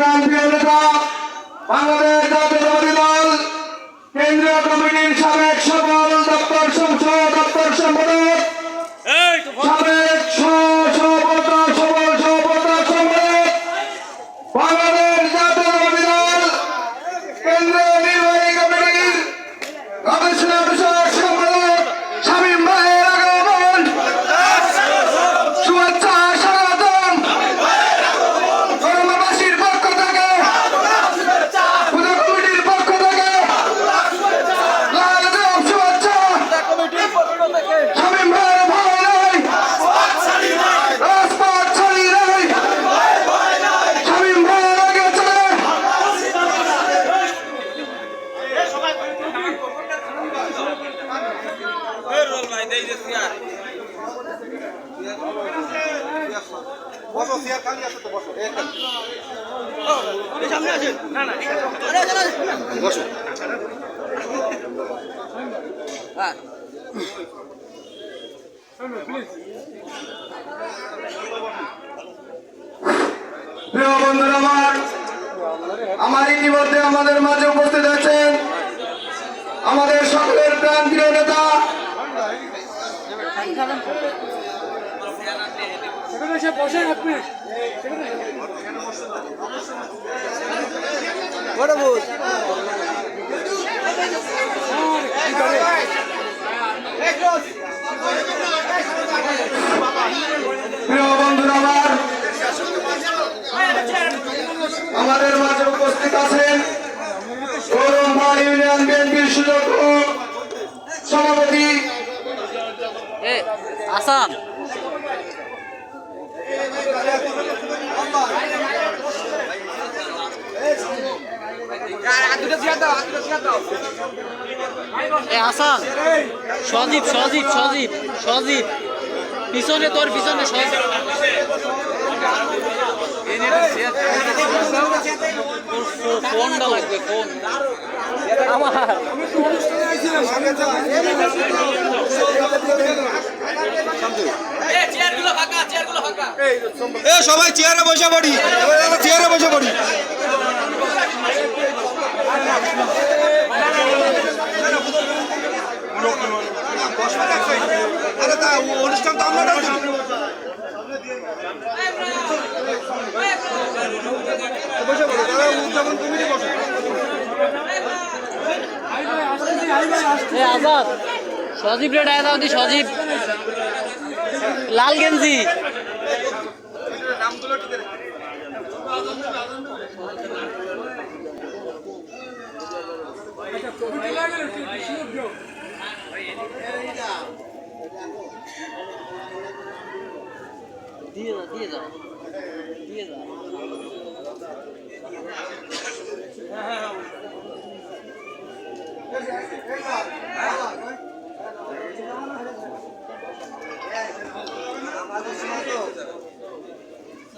প্রান্তীয় নেতা বাংলাদেশ জাতীয়তাবাদী দল কেন্দ্রীয় কমিটির বসো চেয়ার খালি আছে তো বসো। বসো। প্রিয় বন্ধুরা আমার আমার ইতিমধ্যে আমাদের মাঝে উপস্থিত আছেন আমাদের সকলের প্রাণ প্রিয় নেতা সেখানে এসে আমার আমাদের মাঝে উপস্থিত আছেন ইউনিয়ন বিএনপির সুযোগ্য সভাপতি এ আসাম। সজীব সজীব সজীব সজীব। পিছনে তোর পিছনে আমার। এ, সবাই চেয়ারে বসে পড়ি। চেয়ারে বসে পড়ি। আজাদ, সজীব রে ডায় দাও সজীব। লাল গেঞ্জি। দিয়ে দাও দিয়ে দাও দিয়ে দাও